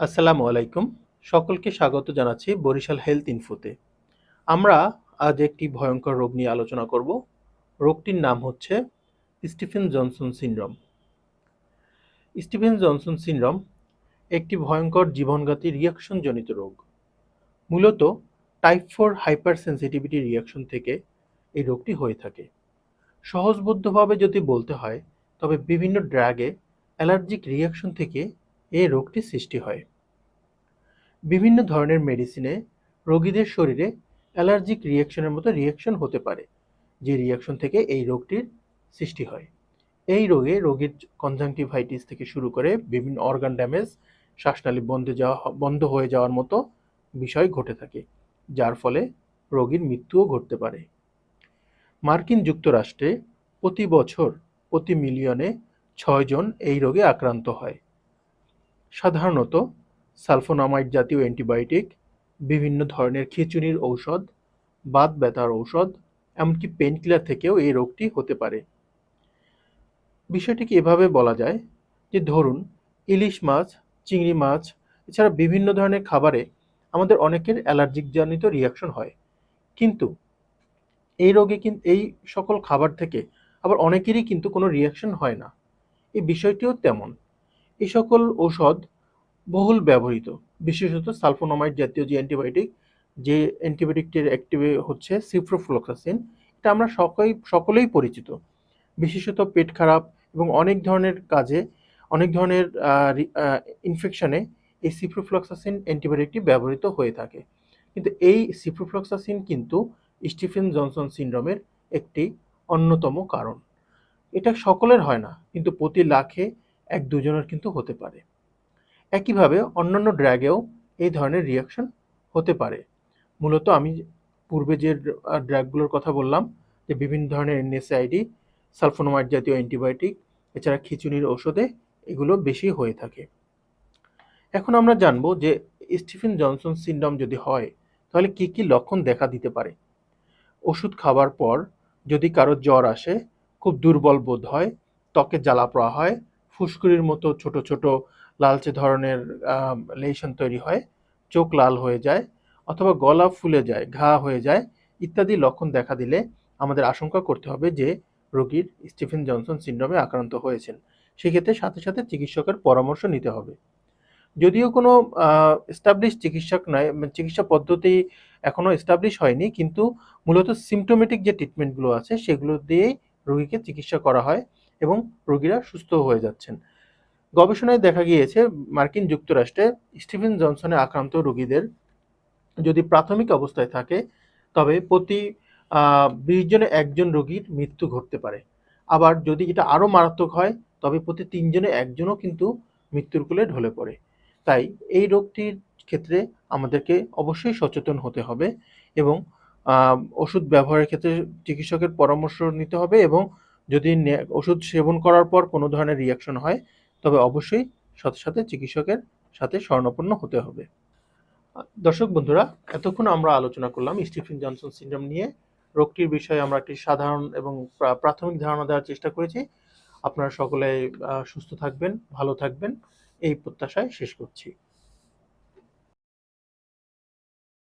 আসসালামু আলাইকুম। সকলকে স্বাগত জানাচ্ছি বরিশাল হেলথ ইনফোতে। আমরা আজ একটি ভয়ঙ্কর রোগ নিয়ে আলোচনা করব। রোগটির নাম হচ্ছে Stephen Johnson syndrome. Stephen Johnson syndrome একটি ভয়ঙ্কর জীবনঘাতী রিয়াকশনজনিত রোগ। মূলত type four hypersensitivity reaction থেকে এই রোগটি হয়ে থাকে। সহজবদ্ধভাবে যদি বলতে হয়, তবে বিভিন্ন ড্রাগে অ্যালার্জিক রিয়াকশন থেকে এই রোগটি সৃষ্টি হয়। বিভিন্ন ধরনের মেডিসিনে রোগীদের শরীরে অ্যালার্জিক রিয়াকশনের মতো রিয়াকশন হতে পারে, যে রিয়াকশন থেকে এই রোগটির সৃষ্টি হয়। এই রোগে রোগীর কনজাংটিভাইটিস থেকে শুরু করে বিভিন্ন অর্গান ড্যামেজ, শ্বাসনালী বন্ধ যাওয়া, বন্ধ হয়ে যাওয়ার মতো বিষয় ঘটে থাকে, যার ফলে রোগীর মৃত্যুও ঘটতে পারে। মার্কিন যুক্তরাষ্ট্রে প্রতি বছর প্রতি মিলিয়নে ছয়জন এই রোগে আক্রান্ত হয়। সাধারণত সালফোনামাইড জাতীয় অ্যান্টিবায়োটিক, বিভিন্ন ধরনের খিঁচুনির ঔষধ, বাত ব্যথার ঔষধ, এমনকি পেনকিলার থেকেও এই রোগটি হতে পারে। বিষয়টিকে এভাবে বলা যায় যে, ধরুন, ইলিশ মাছ, চিংড়ি মাছ, এছাড়া বিভিন্ন ধরনের খাবারে আমাদের অনেকের অ্যালার্জিক জনিত রিয়াকশন হয়। কিন্তু এই রোগে কিন্তু এই সকল খাবার থেকে আবার অনেকেরই কিন্তু কোনো রিয়াকশন হয় না। এই বিষয়টিও তেমন। এই সকল ঔষধ বহুল ব্যবহৃত। বিশেষত সালফোনামাইড জাতীয় যে অ্যান্টিবায়োটিক, যে অ্যান্টিবায়োটিকটির একটি হচ্ছে সিপ্রোফ্লোক্সাসিন, এটা আমরা সকলেই সকলেই পরিচিত। বিশেষত পেট খারাপ এবং অনেক ধরনের কাজে, অনেক ধরনের ইনফেকশনে এই সিপ্রোফ্লক্সাসিন অ্যান্টিবায়োটিকটি ব্যবহৃত হয়ে থাকে। কিন্তু এই সিপ্রোফ্লক্সাসিন কিন্তু স্টিফেন জনসন সিন্ড্রোমের একটি অন্যতম কারণ। এটা সকলের হয় না, কিন্তু প্রতি লাখে এক দুজনের কিন্তু হতে পারে। একইভাবে অন্যান্য ড্র্যাগেও এই ধরনের রিয়াকশন হতে পারে। মূলত আমি পূর্বে যে ড্র্যাগগুলোর কথা বললাম, যে বিভিন্ন ধরনের এনএসআইডি সালফোনোমাইড জাতীয় অ্যান্টিবায়োটিক এছাড়া খিচুনির ওষুধে এগুলো বেশি হয়ে থাকে। এখন আমরা জানব যে স্টিফেন জনসন সিন্ড্রোম যদি হয়, তাহলে কি কি লক্ষণ দেখা দিতে পারে? ওষুধ খাওয়ার পর যদি কারও জ্বর আসে, খুব দুর্বল বোধ হয়, ত্বকে জ্বালা পোড়া হয় ফুসকুড়ির মতো ছোট ছোট লালচে ধরনের লেশন তৈরি হয়। চোখ লাল হয়ে যায় অথবা গলা ফুলে যায়, ঘা হয়ে যায় ইত্যাদি লক্ষণ দেখা দিলে আমাদের আশঙ্কা করতে হবে যে রোগীর স্টিফেন জনসন সিন্ড্রোমে আক্রান্ত হয়েছেন। সেক্ষেত্রে সাথে সাথে চিকিৎসকের পরামর্শ নিতে হবে। যদিও কোনো এস্টাবলিশ চিকিৎসক নয়, চিকিৎসা পদ্ধতি এখনও এস্টাবলিশ হয়নি, কিন্তু মূলত সিমটোমেটিক যে ট্রিটমেন্টগুলো আছে সেগুলো দিয়েই রোগীকে চিকিৎসা করা হয়। এবং রোগীরা সুস্থ হয়ে যাচ্ছেন। গবেষণায় দেখা গিয়েছে, মার্কিন যুক্তরাষ্ট্রে স্টিফেন জনসনে আক্রান্ত রোগীদের যদি প্রাথমিক অবস্থায় থাকে, তবে প্রতি বিশ জনে একজন রোগীর মৃত্যু ঘটতে পারে। আবার যদি এটা আরও মারাত্মক হয়, তবে প্রতি তিনজনে একজনও কিন্তু মৃত্যুর কোলে ঢলে পড়ে। তাই এই রোগটির ক্ষেত্রে আমাদেরকে অবশ্যই সচেতন হতে হবে এবং ওষুধ ব্যবহারের ক্ষেত্রে চিকিৎসকের পরামর্শ নিতে হবে এবং যদি ওষুধ সেবন করার পর কোনো ধরনের রিয়াকশন হয়, তবে অবশ্যই সাথে সাথে চিকিৎসকের সাথে স্বর্ণপন্ন হতে হবে। দর্শক বন্ধুরা, এতক্ষণ আমরা আলোচনা করলাম স্টিফেন জনসন সিন্ড্রোম নিয়ে। রোগটির বিষয়ে আমরা একটি সাধারণ এবং প্রাথমিক ধারণা দেওয়ার চেষ্টা করেছি। আপনারা সকলে সুস্থ থাকবেন, ভালো থাকবেন। এই প্রত্যাশায় শেষ করছি।